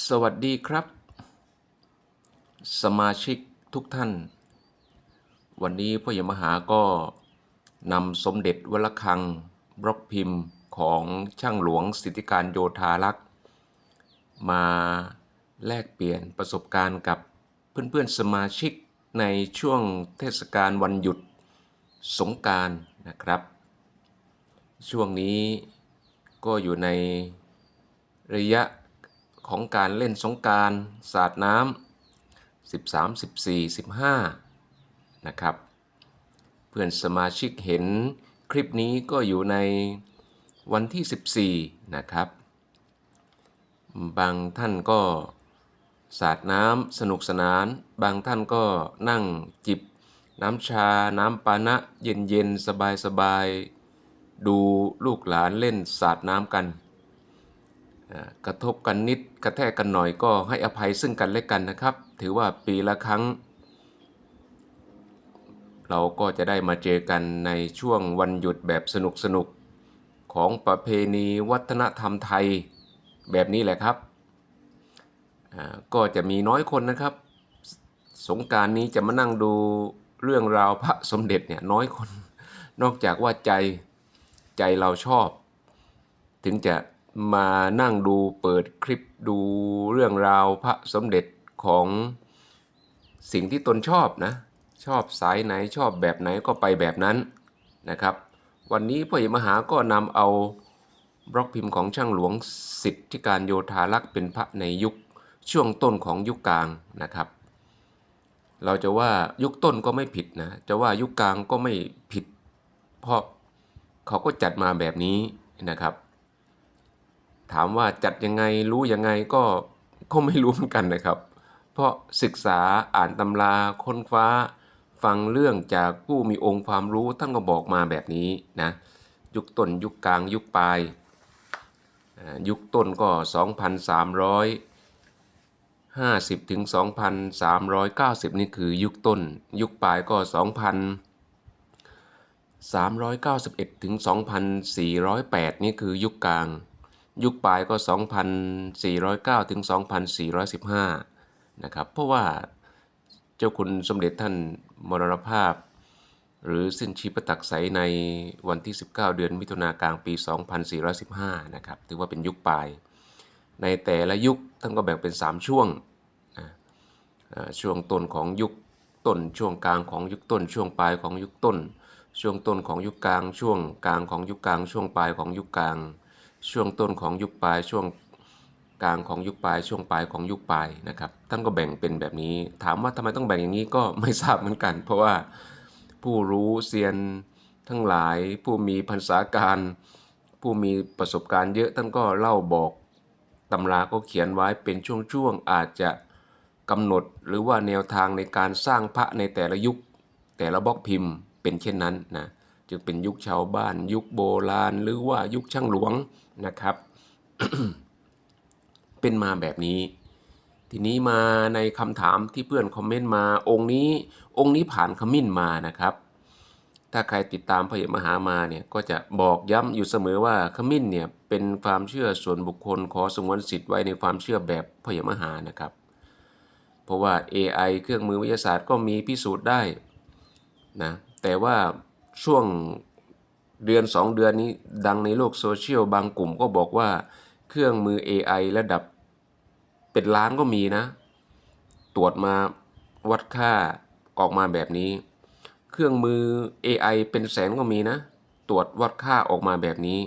สวัสดีครับ สมาชิกทุกท่าน วันนี้พ่อใหญ่มหาก็นำสมเด็จวลคังบล็อกพิมพ์ของช่างหลวงสิทธิการโยธารักษ์มาแลกเปลี่ยนประสบการณ์กับเพื่อนๆสมาชิกในช่วงเทศกาลวันหยุดสงการนะครับ ช่วงนี้ก็อยู่ในระยะ ของการเล่นสงการสาดน้ำ13 14 15 นะครับ เพื่อนสมาชิกเห็นคลิปนี้ก็อยู่ในวันที่ 14 นะครับ บางท่านก็สาดน้ำสนุกสนาน บางท่านก็นั่งจิบน้ำชา น้ำปานะเย็นๆ สบายๆ ดูลูกหลานเล่นสาดน้ำกัน กระทบกันนิดกระแทกกันหน่อยก็ให้อภัยซึ่งกันและกันนะครับ ถือว่าปีละครั้ง เราก็จะได้มาเจอกันในช่วงวันหยุดแบบสนุกสนุกๆของประเพณีวัฒนธรรมไทยแบบนี้แหละครับอ่าก็จะมีน้อยคนนะครับ สงการนี้จะมานั่งดูเรื่องราวพระสมเด็จเนี่ยน้อยคน นอกจากว่าใจใจเราชอบ ถึงจะ มานั่งดูเปิดคลิปดูเรื่องราวพระสมเด็จของสิ่งที่ตนชอบนะ ชอบสายไหนชอบแบบไหนก็ไปแบบนั้นนะครับ วันนี้พ่อใหญ่มหาก็นำเอาบล็อกพิมพ์ของช่างหลวงสิทธิการโยธารักษ์เป็นพระในยุคช่วงต้นของยุคกลางนะครับ เราจะว่ายุคต้นก็ไม่ผิดนะ จะว่ายุคกลางก็ไม่ผิด เพราะเขาก็จัดมาแบบนี้นะครับ ถามว่าจัดยังไงรู้ยังไงก็ก็ไม่รู้เหมือนกันนะครับ เพราะศึกษาอ่านตำราค้นคว้า ฟังเรื่องจากผู้มีองค์ความรู้ท่านก็บอกมาแบบนี้นะยุคต้นยุคกลางยุคปลาย ยุคต้นก็ 2,350 ถึง 2,390 นี่คือยุคต้น ยุคปลายก็ 2,391 ถึง 2,408 นี่คือยุคกลาง ยุคปลายก็ 2,409 ถึง 2,415 นะครับ เพราะว่าเจ้าคุณสมเด็จท่านมรณภาพ หรือสิ้นชีพตักไสในวันที่ 19 เดือนมิถุนากลางปี 2415 นะครับ ถือว่าเป็นยุคปลาย ในแต่ละยุคท่านก็แบ่งเป็น 3 ช่วงนะช่วงต้นของยุคต้น ช่วงกลางของยุคต้น ช่วงปลายของยุคต้น ช่วงต้นของยุคกลาง ช่วงกลางของยุคกลาง ช่วงปลายของยุคกลาง ช่วงต้นของยุคปลายช่วงกลางของยุคปลายช่วงปลายของยุคปลายนะครับท่านก็แบ่งเป็นแบบนี้ ถามว่าทำไมต้องแบ่งอย่างนี้ก็ไม่ทราบเหมือนกัน เพราะว่าผู้รู้เซียนทั้งหลายผู้มีพรรษาการ ผู้มีประสบการณ์เยอะท่านก็เล่าบอกตำราก็เขียนไว้เป็นช่วงๆอาจจะกำหนดหรือว่าแนวทางในการสร้างพระในแต่ละยุค แต่ละบล็อกพิมพ์เป็นเช่นนั้นนะจึงเป็นยุคชาวบ้าน ยุคโบราณ หรือว่ายุคช่างหลวง นะครับ เป็นมาแบบนี้ ทีนี้มาในคำถามที่เพื่อนคอมเมนต์มา องค์นี้ องค์นี้ผ่านขมิ้นมานะครับ ถ้าใครติดตามพระเหมหามาเนี่ยก็จะบอกย้ำอยู่เสมอว่าขมิ้นเนี่ยเป็นความเชื่อส่วนบุคคลขอสงวนสิทธิ์ไว้ในความเชื่อแบบพระเหมหานะครับ เพราะว่า AI เครื่องมือวิทยาศาสตร์ก็มีพิสูจน์ได้นะแต่ว่าช่วง เดือน 2 เดือนนี้ดังในโลกโซเชียลบางกลุ่มก็บอกว่าเครื่องมือ AI ระดับเป็นล้านก็มีนะ ตรวจมาวัดค่าออกมาแบบนี้ เครื่องมือ AI เป็นแสนก็มีนะ ตรวจวัดค่าออกมาแบบนี้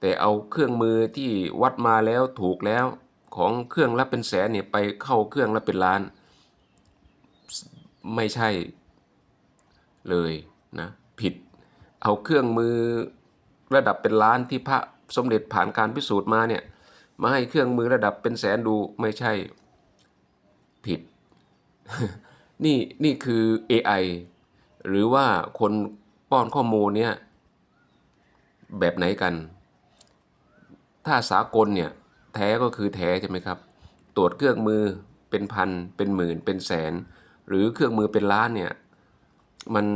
แต่เอาเครื่องมือที่วัดมาแล้วถูกแล้วของเครื่องละเป็นแสนเนี่ยไปเข้าเครื่องละเป็นล้าน ไม่ใช่เลยนะ ผิด เอาเครื่องมือระดับเป็นล้านที่พระสมเด็จผ่านการพิสูจน์มาเนี่ยมาให้เครื่องมือระดับเป็นแสนดูไม่ใช่ผิด นี่นี่คือ AI หรือว่าคนป้อนข้อมูลเนี่ยแบบไหนกัน ถ้าสากลเนี่ยแท้ก็คือแท้ใช่ไหมครับ ตรวจเครื่องมือเป็นพันเป็นหมื่นเป็นแสน หรือเครื่องมือเป็นล้านเนี่ย มัน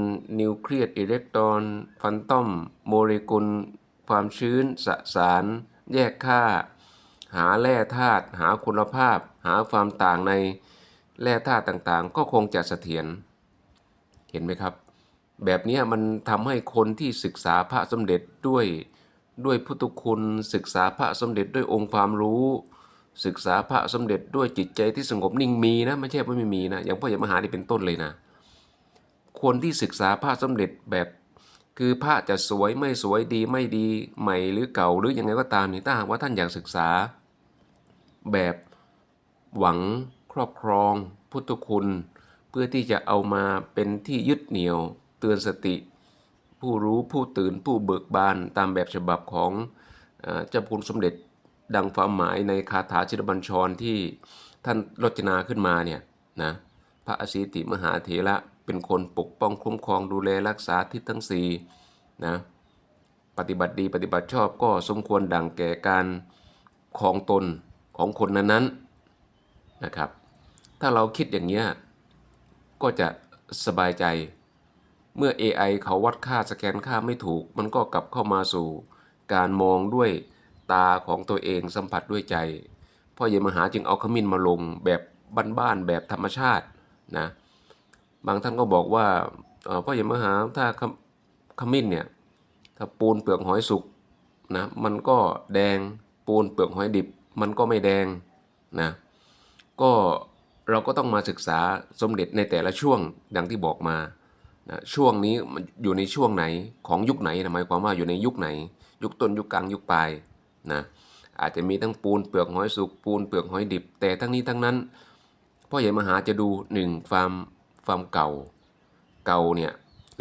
นิวเคลียสอิเล็กตรอนฟันตอม โมเลกุล ความชื้น สสาร แยกค่า หาแร่ธาตุหาคุณภาพ หาความต่างในแร่ธาตุต่างๆ ก็คงจะเสถียรเห็นไหมครับ แบบนี้มันทำให้คนที่ศึกษาพระสมเด็จด้วยด้วยพุทธคุณศึกษาพระสมเด็จด้วยองค์ความรู้ ศึกษาพระสมเด็จด้วยจิตใจที่สงบนิ่งมีนะไม่ใช่ว่าไม่มีนะอย่างพ่อใหญ่มหานี่เป็นต้นเลยนะ คนที่ศึกษาพระสมเด็จแบบ คือพระจะสวยไม่สวยดีไม่ดีใหม่หรือเก่าหรือยังไงก็ตามนี่ถ้าหากว่าท่านอยากศึกษา แบบหวังครอบครอง พุทธคุณ เพื่อที่จะเอามาเป็นที่ยึดเหนี่ยว เตือนสติ ผู้รู้ผู้ตื่นผู้เบิกบานตามแบบฉบับของเจ้าคุณสมเด็จดังความหมายในคาถาชินบัญชรที่ท่านรจนาขึ้นมาเนี่ยนะพระอสิติมหาเถระ เป็นคนปกป้องคุ้มครองดูแลรักษาทิศทั้งสี่นะปฏิบัติดีปฏิบัติชอบก็สมควรดังแก่การครองตนของคนนั้นๆนะครับ ถ้าเราคิดอย่างนี้ก็จะสบายใจ เมื่อ AI เขาวัดค่าสแกนค่าไม่ถูก มันก็กลับเข้ามาสู่การมองด้วยตาของตัวเองสัมผัสด้วยใจพ่อเยมหาจึงเอาขมิ้นมาลงแบบบ้านๆแบบธรรมชาตินะ บางท่านก็บอกว่าเอ่อพ่อเยมหาถ้าขมิ้นเนี่ยถ้าปูนเปลือกหอยสุกนะมันก็แดงปูนเปลือกหอยดิบ มันก็ไม่แดงนะก็เราก็ต้องมาศึกษาสมเด็จในแต่ละช่วงดังที่บอกมานะช่วงนี้มันอยู่ในช่วงไหนของยุคไหนนะหมายความว่าอยู่ในยุคไหน ยุคต้นยุคกลางยุคปลายนะอาจจะมีทั้งปูนเปลือกหอยสุกปูนเปลือกหอยดิบ แต่ทั้งนี้ทั้งนั้นพ่อใหญ่มหาจะดูหนึ่งความ ความเก่า เก่าเนี่ย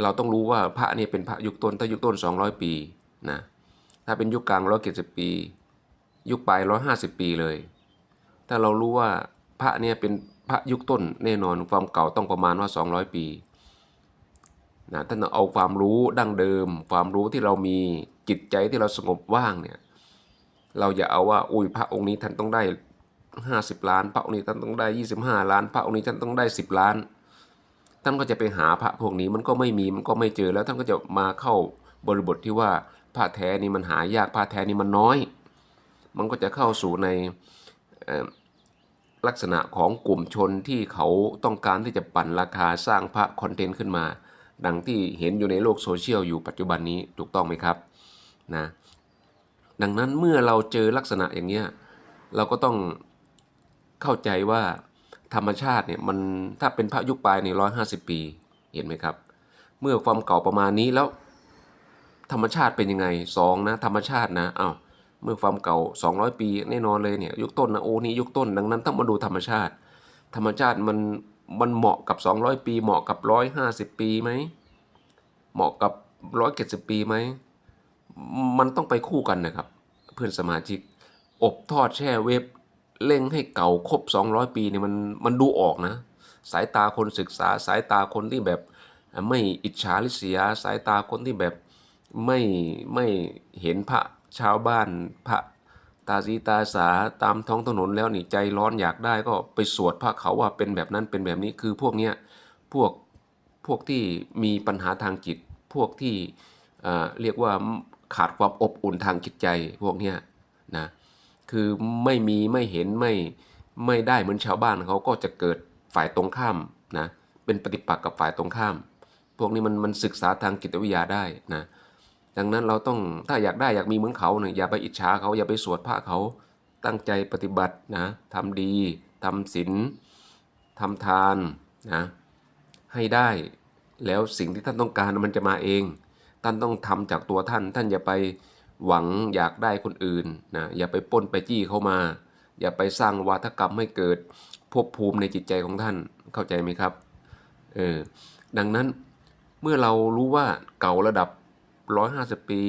เราต้องรู้ว่าพระเนี่ยเป็นพระยุคต้นถ้ายุคต้น 200 ปีนะถ้าเป็นยุคกลาง170ปี ยุคปลาย150ปีเลย ถ้าเรารู้ว่าพระเนี่ยเป็นพระยุคต้นแน่นอนความเก่าต้องประมาณว่า 200 ปีนะท่านเอาความรู้ดั้งเดิม ความรู้ที่เรามีจิตใจที่เราสงบว่างเนี่ยเราอย่าเอาว่าอุ้ยพระองค์นี้ท่านต้องได้ห้าสิบล้าน พระองค์นี้ท่านต้องได้ยี่สิบห้าล้าน พระองค์นี้ท่านต้องได้สิบล้าน ท่านก็จะไปหาพระพวกนี้มันก็ไม่มีมันก็ไม่เจอแล้วท่านก็จะมาเข้าบริบทที่ว่าพระแท้นี่มันหายากพระแท้นี่มันน้อย มันก็จะเข้าสู่ในลักษณะของกลุ่มชนที่เขาต้องการที่จะปั่นราคาสร้างพระคอนเทนต์ขึ้นมา ดังที่เห็นอยู่ในโลกโซเชียลอยู่ปัจจุบันนี้ถูกต้องไหมครับนะดังนั้นเมื่อเราเจอลักษณะอย่างเนี้ยเราก็ต้องเข้าใจว่า ธรรมชาติเนี่ยมันถ้าเป็นพระยุคปลายในร้อยห้าสิบปีเห็นไหมครับ เมื่อความเก่าประมาณนี้แล้ว ธรรมชาติเป็นยังไงสองนะธรรมชาตินะอ้าวเมื่อความเก่า 200 ปีแน่นอนเลยเนี่ยยุคต้นนะโอ้นี่ยุคต้นดังนั้นต้องมาดูธรรมชาติ ธรรมชาติมันมันเหมาะกับ 200 ปี เหมาะกับ 150 ปีไหมเหมาะกับ 170 ปีไหมมันต้องไปคู่กันนะครับ เพื่อนสมาชิก อบทอดแช่เวฟ เร่งให้เก่าครบ 200 ปีเนี่ยมันมันดูออกนะ สายตาคนศึกษาสายตาคนที่แบบไม่อิจฉาริษยา สายตาคนที่แบบไม่ไม่เห็นพระชาวบ้านพระตาสีตาสาตามท้องถนนแล้วนี่ใจร้อนอยากได้ก็ไปสวดพระเขาว่าเป็นแบบนั้นเป็นแบบนี้คือพวกเนี้ยพวกพวกที่มีปัญหาทางจิต พวกที่เออเรียกว่าขาดความอบอุ่นทางจิตใจพวกเนี้ยนะ คือไม่มีไม่เห็นไม่ไม่ได้เหมือนชาวบ้านเขาก็จะเกิดฝ่ายตรงข้ามนะเป็นปฏิปักษ์กับฝ่ายตรงข้าม พวกนี้มันมันศึกษาทางจิตวิทยาได้นะดังนั้นเราต้องถ้าอยากได้อยากมีเหมือนเขาเนี่ยอย่าไปอิจฉาเขาอย่าไปสวดพระเขาตั้งใจปฏิบัตินะทำดีทำศีลทำทานนะให้ได้แล้วสิ่งที่ท่านต้องการมันจะมาเอง ท่านต้องทำจากตัวท่านท่านอย่าไป หวังอยากได้คนอื่นนะอย่าไปป้นไปจี้เข้ามา อย่าไปสร้างวาทกรรมให้เกิดภพภูมิในจิตใจของท่านเข้าใจไหมครับเออดังนั้นเมื่อเรารู้ว่าเก่าระดับร้อยห้าสิบปี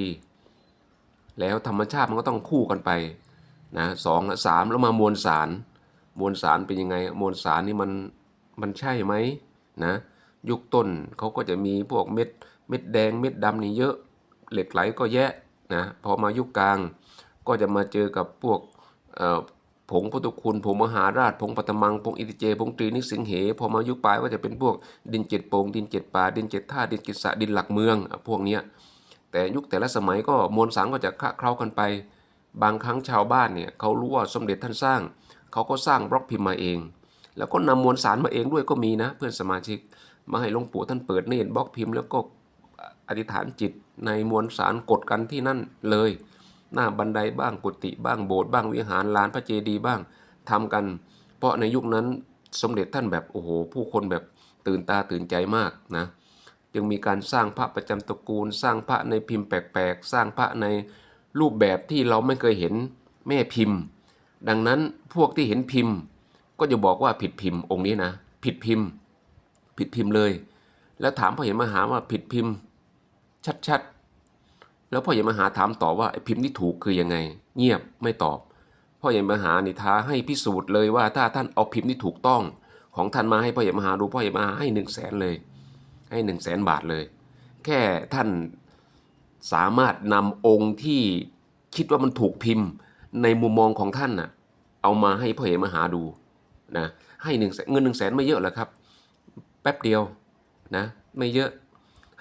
แล้วธรรมชาติมันก็ต้องคู่กันไปนะสองสามแล้วมามวลสาร มวลสารเป็นยังไง มวลสารนี่มันมันใช่ไหมนะยุคต้นเขาก็จะมีพวกเม็ดเม็ดแดงเม็ดดำนี่เยอะ เหล็กไหลก็แยะ นะพอมายุคกลางก็จะมาเจอกับพวกผงพุทธคุณผงมหาราชผงปัตมังผงอิติเจผงตรีนิสิงเห พอมายุคปลายก็จะเป็นพวกดินเจ็ดโปงดินเจ็ดป่าดินเจ็ดท่าดินเจ็ดสะดินหลักเมืองพวกเนี้ยแต่ยุคแต่ละสมัยก็มวลสารก็จะคละเคล้ากันไป บางครั้งชาวบ้านเนี่ยเขารู้ว่าสมเด็จท่านสร้าง เขาก็สร้างบล็อกพิมพ์มาเอง แล้วก็นำมวลสารมาเองด้วยก็มีนะ เพื่อนสมาชิก มาให้หลวงปู่ท่านเปิดเนตรบล็อกพิมพ์แล้วก็อธิษฐานจิต ในมวลสารกดกันที่นั่นเลย หน้าบันไดบ้างกุฏิบ้างโบสถ์บ้างวิหารลานพระเจดีย์บ้างทำกัน เพราะในยุคนั้นสมเด็จท่านแบบโอ้โห ผู้คนแบบตื่นตาตื่นใจมากนะจึงมีการสร้างพระประจำตระกูล สร้างพระในพิมพ์แปลกๆ สร้างพระในรูปแบบที่เราไม่เคยเห็นแม่พิมพ์ ดังนั้นพวกที่เห็นพิมพ์ ก็จะบอกว่าผิดพิมพ์องค์นี้นะ ผิดพิมพ์ ผิดพิมพ์เลย แล้วถามพ่อเห็นมหาว่าผิดพิมพ์ ชัดๆ แล้วพ่อใหญ่มหาถามต่อว่าไอ้พิมพ์ที่ถูกคือยังไง เงียบไม่ตอบ พ่อใหญ่มหานิท้าให้พิสูจน์เลยว่าถ้าท่านเอาพิมพ์ที่ถูกต้อง ของท่านมาให้พ่อใหญ่มหาดูพ่อใหญ่มหาให้หนึ่งแสนเลย ให้หนึ่งแสนบาทเลย แค่ท่านสามารถนำองค์ที่คิดว่ามันถูกพิมพ์ในมุมมองของท่านน่ะเอามาให้พ่อใหญ่มหาดูนะให้หนึ่งเงินหนึ่งแสนไม่เยอะหรอกครับ แป๊บเดียวนะไม่เยอะ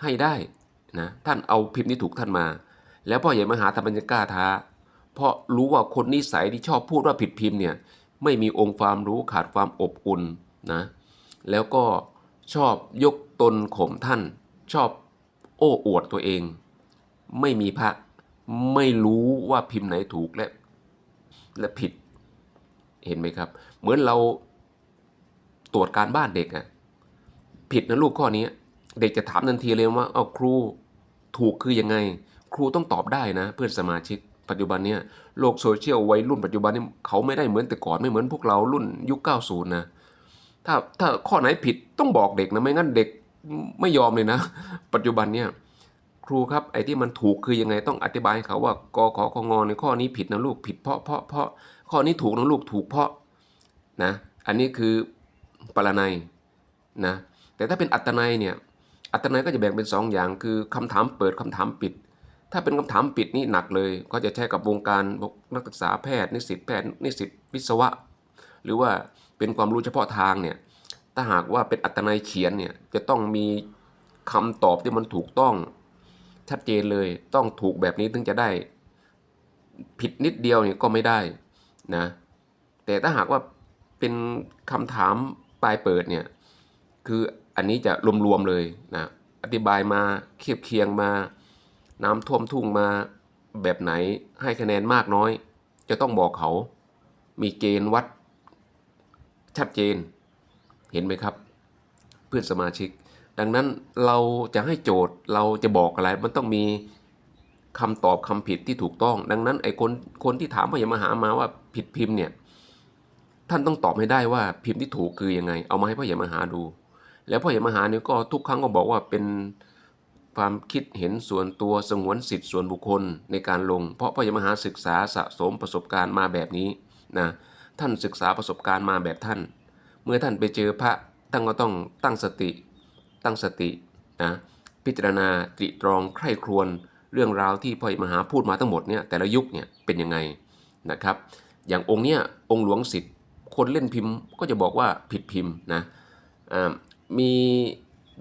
ให้ได้ นะท่านเอาพิมพ์ที่ถูกท่านมา แล้วพ่อใหญ่มหาธรรมจะกล้าท้า เพราะรู้ว่าคนนิสัยที่ชอบพูดว่าผิดพิมพ์เนี่ยไม่มีองค์ความรู้ขาดความอบอุ่นนะแล้วก็ชอบยกตนข่มท่าน ชอบโอ้อวดตัวเอง ไม่มีพระไม่รู้ว่าพิมพ์ไหนถูกและและผิด เห็นไหมครับ เหมือนเราตรวจการบ้านเด็กอะผิดนะลูกข้อนี้ เด็กจะถามทันทีเลยว่าเอาครู ถูกคือยังไง ครูต้องตอบได้นะ เพื่อนสมาชิก ปัจจุบันเนี้ยโลกโซเชียลวัยรุ่นปัจจุบันนี้เขาไม่ได้เหมือนแต่ก่อนไม่เหมือนพวกเรารุ่นยุค 90 นะถ้าถ้าข้อไหนผิดต้องบอกเด็กนะไม่งั้นเด็กไม่ยอมเลยนะ ปัจจุบันเนี่ยครูครับไอ้ที่มันถูกคือยังไงต้องอธิบายเขาว่ากขอของงในข้อนี้ผิดนะลูกผิดเพราะเพราะเพราะข้อนี้ถูกนะลูกถูกเพราะนะ อันนี้คือปรนัยนะแต่ถ้าเป็นอัตนัยเนี่ย อัตนัยก็จะแบ่งเป็นสองอย่าง คือคำถามเปิดคำถามปิด ถ้าเป็นคำถามปิดนี่หนักเลยก็จะใช้กับวงการนักศึกษาแพทย์นิสิตแพทย์นิสิตวิศวะ หรือว่าเป็นความรู้เฉพาะทางเนี่ยถ้าหากว่าเป็นอัตนัยเขียนเนี่ยจะต้องมีคำตอบที่มันถูกต้องชัดเจนเลยต้องถูกแบบนี้ถึงจะได้ ผิดนิดเดียวเนี่ยก็ไม่ได้นะแต่ถ้าหากว่าเป็นคำถามปลายเปิดเนี่ยคือ อันนี้จะรวมๆเลยนะอธิบายมาเคียบเคียงมา น้ำท่วมทุ่งมาแบบไหนให้คะแนนมากน้อย จะต้องบอกเขา มีเกณฑ์วัดชัดเจน เห็นไหมครับ เพื่อนสมาชิก ดังนั้นเราจะให้โจทย์เราจะบอกอะไร มันต้องมีคำตอบคำผิดที่ถูกต้อง ดังนั้นไอ้คนคนที่ถามพยามาหามาว่าผิดพิมพ์เนี่ยท่านต้องตอบให้ได้ว่าพิมพ์ที่ถูกคือยังไง เอามาให้พ่อใหญ่มาหาดู แล้วพ่อใหญ่มหาเนี่ยก็ทุกครั้งก็บอกว่าเป็นความคิดเห็นส่วนตัวสงวนสิทธิ์ส่วนบุคคลในการลง เพราะพ่อใหญ่มหาศึกษาสะสมประสบการณ์มาแบบนี้นะท่านศึกษาประสบการณ์มาแบบท่าน เมื่อท่านไปเจอพระท่านก็ต้องตั้งสติ ตั้งสตินะพิจารณาตริตรองใคร่ครวญเรื่องราวที่พ่อใหญ่มหาพูดมาทั้งหมดเนี่ยแต่ละยุคเนี่ยเป็นยังไงนะครับ อย่างองค์เนี้ยองค์หลวงสิทธิ์คนเล่นพิมพ์ก็จะบอกว่าผิดพิมพ์นะอ่า มี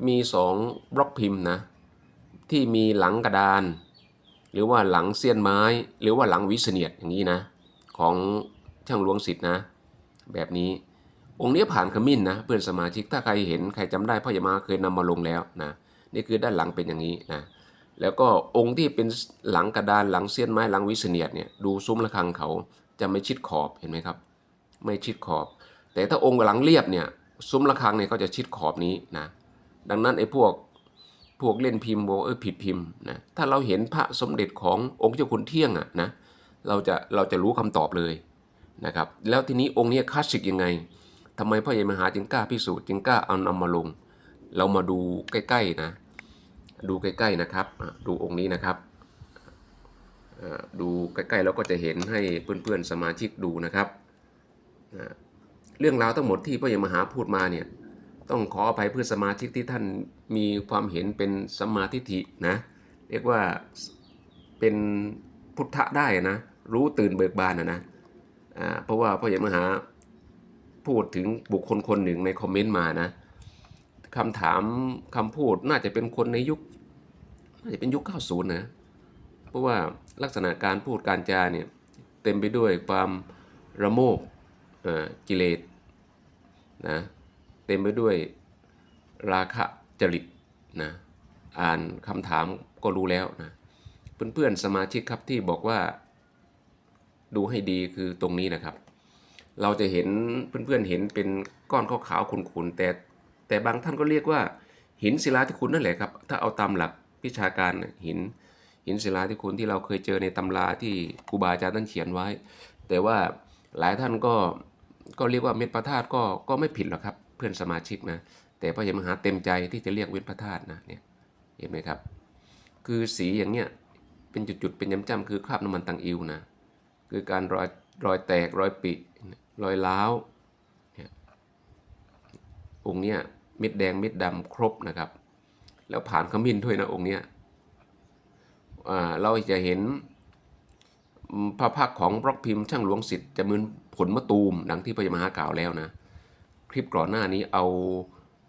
มีสองบล็อกพิมพ์นะที่มีหลังกระดาน หรือว่าหลังเสี้ยนไม้ หรือว่าหลังวิเศเนียดอย่างนี้นะ ของช่างหลวงสิทธิ์นะ แบบนี้องค์นี้ผ่านขมิ้นนะเพื่อนสมาชิกถ้าใครเห็นใครจำได้พ่อใหญ่มาเคยนำมาลงแล้วนะนี่คือด้านหลังเป็นอย่างนี้นะแล้วก็องค์ที่เป็นหลังกระดานหลังเสี้ยนไม้หลังวิเศเนียดเนี่ยดูซุ้มระฆังเขาจะไม่ชิดขอบเห็นไหมครับ ไม่ชิดขอบ แต่ถ้าองค์หลังเรียบเนี่ย ซุ้มระฆังเนี่ยก็จะชิดขอบนี้นะดังนั้นไอ้พวกพวกเล่นพิมพ์บอกเออผิดพิมพ์นะถ้าเราเห็นพระสมเด็จขององค์เจ้าคุณเที่ยงอะนะเราจะเราจะรู้คำตอบเลยนะครับแล้วทีนี้องค์นี้คลาสสิกยังไงทำไมพ่อใหญ่มหาจึงกล้าพิสูจน์จึงกล้าเอานำมาลง เรามาดูใกล้ๆนะดูใกล้ๆนะครับ ดูองค์นี้นะครับดูใกล้ๆแล้วก็จะเห็นให้เพื่อนๆสมาชิกดูนะครับ เรื่องราวทั้งหมดที่พ่อใหญ่มหาพูดมาเนี่ยต้องขออภัยเพื่อสมาชิกที่ท่านมีความเห็นเป็นสมาทิฏฐินะเรียกว่าเป็นพุทธะได้นะรู้ตื่นเบิกบานนะนะเพราะว่าพ่อใหญ่มหาพูดถึงบุคคลคนหนึ่งในคอมเมนต์มานะคำถามคำพูดน่าจะเป็นคนในยุคน่าจะเป็นยุค 90 นะเพราะว่าลักษณะการพูดการจาเนี่ยเต็มไปด้วยความระโมบ กิเลสนะเต็มไปด้วยราคะจริตนะอ่านคำถามก็รู้แล้วนะเพื่อนๆสมาชิกครับที่บอกว่าดูให้ดีคือตรงนี้นะครับ เราจะเห็นเพื่อนๆเห็นเป็นก้อนขาวๆขุ่นๆแต่แต่บางท่านก็เรียกว่า หินศิลาที่คุณนั่นแหละครับ ถ้าเอาตามหลักวิชาการหินหินศิลาที่คุณที่เราเคยเจอในตำราที่ครูบาอาจารย์ท่านเขียนไว้ แต่ว่า หลายท่านก็ก็เรียกว่าเม็ดพระธาตุก็ก็ไม่ผิดหรอกครับ เพื่อนสมาชิกนะแต่พระยมหาเต็มใจที่จะเรียกเม็ดพระธาตุนะเนี่ยเห็นไหมครับ คือสีอย่างเนี้ยเป็นจุดๆเป็นจ้ำๆคือคราบน้ำมันตังอิวนะคือการรอยรอยแตกรอยปิรอยร้าวองค์เนี้ยเม็ดแดงเม็ดดำครบนะครับ แล้วผ่านขมิ้นด้วยนะองค์เนี้ยอ่าเราจะเห็น พระพักของบล็อกพิมพ์ช่างหลวงสิทธิ์จะเหมือนผลมะตูมดังที่พระยมหากล่าวแล้วนะ คลิปก่อนหน้านี้เอา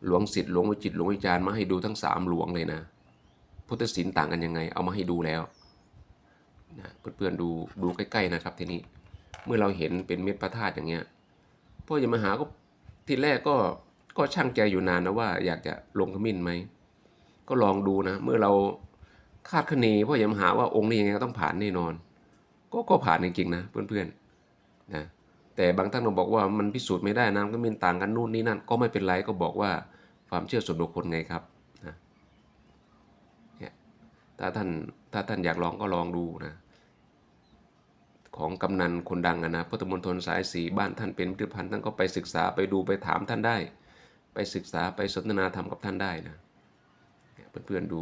หลวงสิทธิ์หลวงวิจิตหลวงวิจารณ์มาให้ดูทั้งสามหลวงเลยนะ พุทธศิลป์ต่างกันยังไง เอามาให้ดูแล้วนะเพื่อนๆดูดูใกล้ๆนะครับทีนี้เมื่อเราเห็นเป็นเม็ดพระธาตุอย่างเงี้ยพ่อยมหาก็ทีแรกก็ก็ช่างใจอยู่นานนะว่าอยากจะลงขมิ้นไหมก็ลองดูนะ เมื่อเราคาดคะเนพ่อยมหาว่าองค์นี้ยังไงก็ต้องผ่านแน่นอน ก็ก็ผ่านจริงๆนะเพื่อนๆนะแต่บางท่านก็บอกว่ามันพิสูจน์ไม่ได้น้ำขมิ้นต่างกันนู่นนี่นั่นก็ไม่เป็นไรก็บอกว่าความเชื่อส่วนบุคคลไงครับนะเนี่ยถ้าท่านถ้าท่านอยากลองก็ลองดูนะของกำนันคนดังนะพุทธมณฑลสายสีบ้านท่านเป็นพิพิธภัณฑ์ท่านก็ไปศึกษาไปดูไปถามท่านได้ ไปศึกษาไปสนทนาธรรมกับท่านได้นะเนี่ยเพื่อนๆดู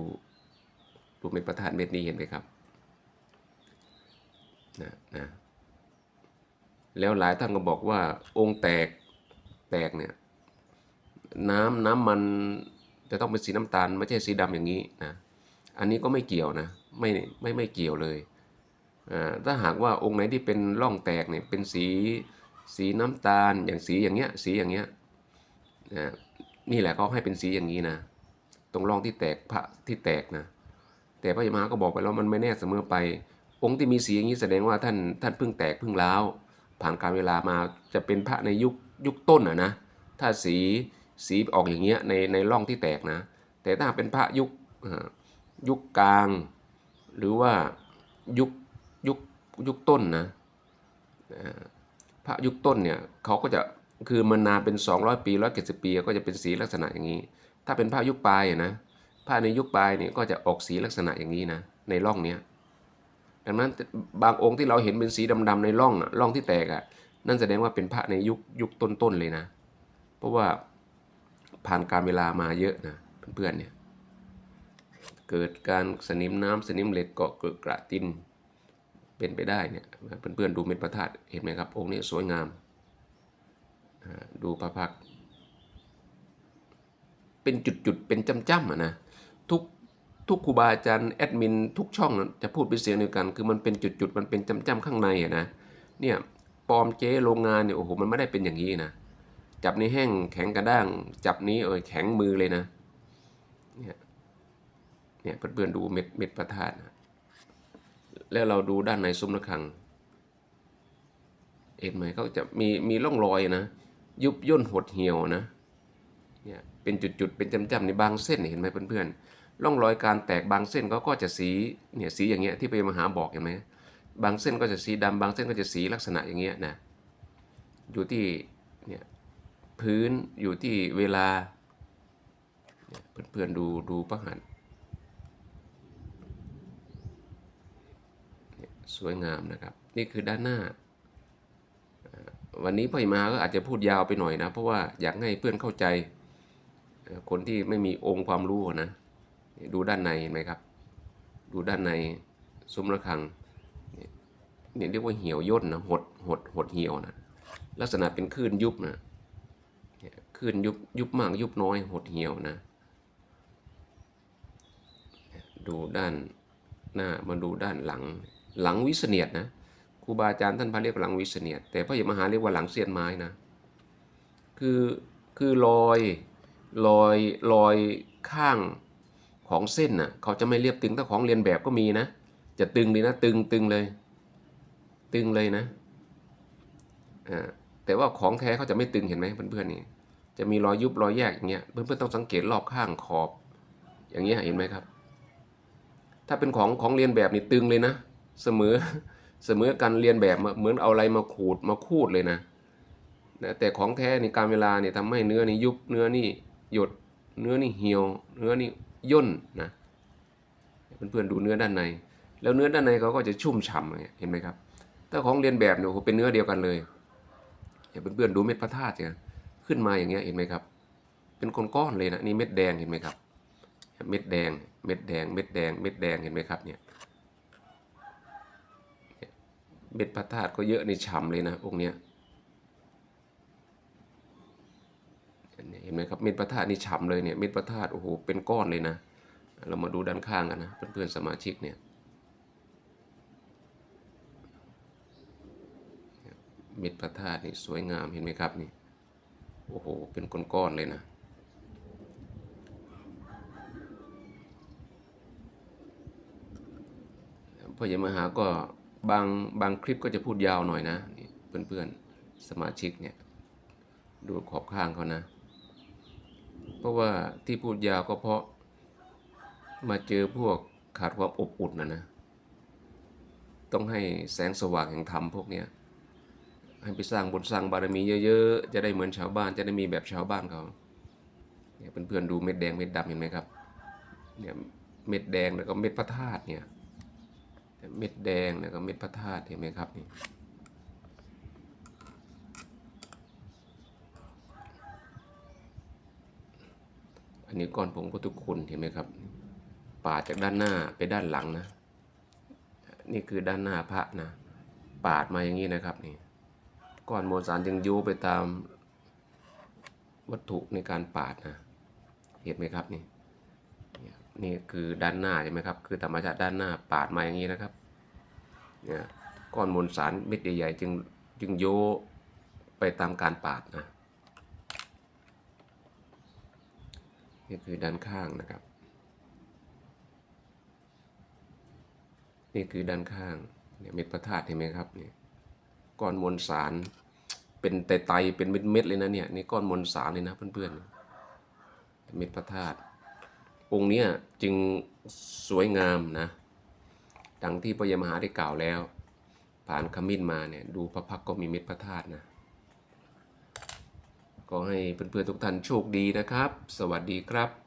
ดูเม็ดประธานเม็ดนี้เห็นไหมครับ นะนะแล้วหลายท่านก็บอกว่าองค์แตกแตกเนี่ยน้ำน้ำมันจะต้องเป็นสีน้ำตาลไม่ใช่สีดำอย่างนี้นะอันนี้ก็ไม่เกี่ยวนะไม่ไม่ไม่เกี่ยวเลยถ้าหากว่าองค์ไหนที่เป็นร่องแตกเนี่ยเป็นสีสีน้ำตาลอย่างสีอย่างเงี้ยสีอย่างเงี้ยนี่แหละเขาให้เป็นสีอย่างนี้นะ ตรงร่องที่แตกพระที่แตกนะแต่พระยมหาก็บอกไปแล้วมันไม่แน่เสมอไป องค์ที่มีสีอย่างนี้แสดงว่าท่านท่านเพิ่งแตกเพิ่งร้าวผ่านการเวลามาจะเป็นพระในยุคยุคต้นอะนะถ้าสีสีออกอย่างเงี้ยในในร่องที่แตกนะ แต่ถ้าเป็นพระยุคยุคกลาง หรือว่ายุคยุคยุคต้นนะพระยุคต้นเนี่ยเขาก็จะคือมันนานเป็น 200 ปี170ปี ก็จะเป็นสีลักษณะอย่างนี้ ถ้าเป็นพระยุคปลายนะพระในยุคปลายเนี่ยก็จะออกสีลักษณะอย่างนี้นะในร่องเนี้ย ดังนั้นบางองค์ที่เราเห็นเป็นสีดำๆในร่องร่องที่แตกอะนั่นแสดงว่าเป็นพระในยุคยุคต้นๆเลยนะ เพราะว่าผ่านการเวลามาเยอะนะเพื่อนๆเนี่ยเกิดการสนิมน้ำสนิมเหล็กเกาะเกิดกระตินเป็นไปได้เนี่ยเพื่อนๆดูเม็ดพระธาตุเห็นไหมครับ องค์นี้สวยงามดูพระพัก เป็นจุดๆเป็นจ้ำๆอะนะ ทุกครูบาอาจารย์แอดมินทุกช่องน่ะจะพูดเป็นเสียงเดียวกัน คือมันเป็นจุดๆ มันเป็นจ้ำๆข้างในอะนะเนี่ยปลอมเจ๊โรงงานเนี่ยโอ้โหมันไม่ได้เป็นอย่างนี้นะจับนี้แห้งแข็งกระด้าง จับนี้เออแข็งมือเลยนะเนี่ยเนี่ยเพื่อนๆดูเม็ดเม็ดพระธาตุนะแล้วเราดูด้านในซุ้มระฆังเห็นไหมเขาจะมีมีร่องรอยนะ ยุบย่นหดเหี่ยวนะเนี่ยเป็นจุดๆเป็นจำๆในบางเส้นเห็นไหมเพื่อนๆ ร่องรอยการแตกบางเส้นเขาก็จะสีเนี่ยสีอย่างเงี้ยที่ไปมหาบอกเห็นไหมบางเส้นก็จะสีดำบางเส้นก็จะสีลักษณะอย่างเงี้ยนะอยู่ที่เนี่ยพื้นอยู่ที่เวลาเเพื่อนๆดูดูพระหัตถ์สวยงามนะครับ นี่คือด้านหน้า วันนี้พ่อมาก็อาจจะพูดยาวไปหน่อยนะ เพราะว่าอยากให้เพื่อนเข้าใจ คนที่ไม่มีองค์ความรู้นะ ดูด้านในเห็นไหมครับ ดูด้านในซุ้มระฆังนี่นี่เรียกว่าเหี่ยวย่นนะหดหดหดเหี่ยวนะลักษณะเป็นคลื่นยุบนะคลื่นยุบยุบมากยุบน้อยหดเหี่ยวนะ ดูด้านหน้ามาดูด้านหลังหลังวิเสนียดนะครูบาอาจารย์ท่านพาเรียกหลังวิเสนียดแต่พระยมหาเรียกว่าหลังเสียนไม้นะคือคือรอยรอยรอยข้าง ของเส้นน่ะเขาจะไม่เรียบตึงถ้าของเรียนแบบก็มีนะ จะตึงดีนะตึงตึงเลย ตึงเลยนะอ่าแต่ว่าของแท้เขาจะไม่ตึงเห็นไหมเพื่อนๆนี่จะมีรอยยุบรอยแยกอย่างเงี้ยเพื่อนๆต้องสังเกตรอบข้างขอบ อย่างเงี้ยเห็นไหมครับ ถ้าเป็นของของเรียนแบบนี่ตึงเลยนะ เสมอเสมอกันเรียนแบบเหมือนเอาอะไรมาขูดมาคูดเลยนะนะแต่ของแท้ในการเวลาเนี่ยทำให้เนื้อนี่ยุบเนื้อนี่หยดเนื้อนี่เหี่ยว เนื้อนี่ ย่นนะเพื่อนๆดูเนื้อด้านใน แล้วเนื้อด้านในเขาก็จะชุ่มฉ่ำอย่างเงี้ยเห็นไหมครับ ถ้าของเรียนแบบเนี่ยเป็นเนื้อเดียวกันเลยเพื่อนๆดูเม็ดพระธาตุเนี่ยขึ้นมาอย่างเงี้ยเห็นไหมครับ เป็นก้อนๆเลยนะนี่เม็ดแดงเห็นไหมครับ เม็ดแดง เม็ดแดง เม็ดแดง เม็ดแดงเห็นไหมครับเนี่ยเม็ดพระธาตุก็เยอะในฉ่ำเลยนะองค์เนี้ย เห็นไหมครับเม็ดพระธาตุนี่ฉ่ำเลยเนี่ยเม็ดพระธาตุโอ้โหเป็นก้อนเลยนะ เรามาดูด้านข้างกันนะเพื่อนๆสมาชิกเนี่ยเม็ดพระธาตุนี่สวยงามเห็นไหมครับนี่โอ้โหเป็นก้อนๆเลยนะพ่อใหญ่มหาก็บางบางคลิปก็จะพูดยาวหน่อยนะนี่เพื่อนๆสมาชิกเนี่ยดูขอบข้างเขานะ เพราะว่าที่พูดยาวก็เพราะ มาเจอพวกขาดความอบอุ่นนะนะ ต้องให้แสงสว่างแห่งธรรมพวกเนี้ยให้ไปสร้างบุญสร้างบารมีเยอะๆ จะได้เหมือนชาวบ้าน จะได้มีแบบชาวบ้านเขาเนี่ยเพื่อนๆดูเม็ดแดงเม็ดดำเห็นไหมครับเนี่ยเม็ดแดงแล้วก็เม็ดพระธาตุเนี่ยเม็ดแดงแล้วก็เม็ดพระธาตุเห็นไหมครับนี่ นนี้ก้อนผงพุทธคุณเห็นไหมครับปาดจากด้านหน้าไปด้านหลังนะ นี่คือด้านหน้าพระนะ ปาดมาอย่างนี้นะครับนี่ก้อนมวลสารจึงยุไปตามวัตถุในการปาดนะ เห็นไหมครับนี่นี่คือด้านหน้าใช่ไหมครับ คือธรรมชาติด้านหน้าปาดมาอย่างนี้นะครับเนี่ยก้อนมวลสารเม็ดใหญ่ๆจึงจึงโยไปตามการปาดนะ นี่คือด้านข้างนะครับ นี่คือด้านข้างเนี่ยเม็ดพระธาตุเห็นไหมครับเนี่ยก้อนมวลสารเป็นไตไตๆเป็นเม็ดๆเลยนะเนี่ยนี่ก้อนมวลสารเลยนะเพื่อนๆเม็ดพระธาตุองค์เนี้ยจึงสวยงามนะดังที่พระยามหาได้กล่าวแล้ว ผ่านขมิ้นมาเนี่ยดูพระพักก็มีเม็ดพระธาตุนะ ขอให้เพื่อนๆทุกท่านโชคดีนะครับ สวัสดีครับ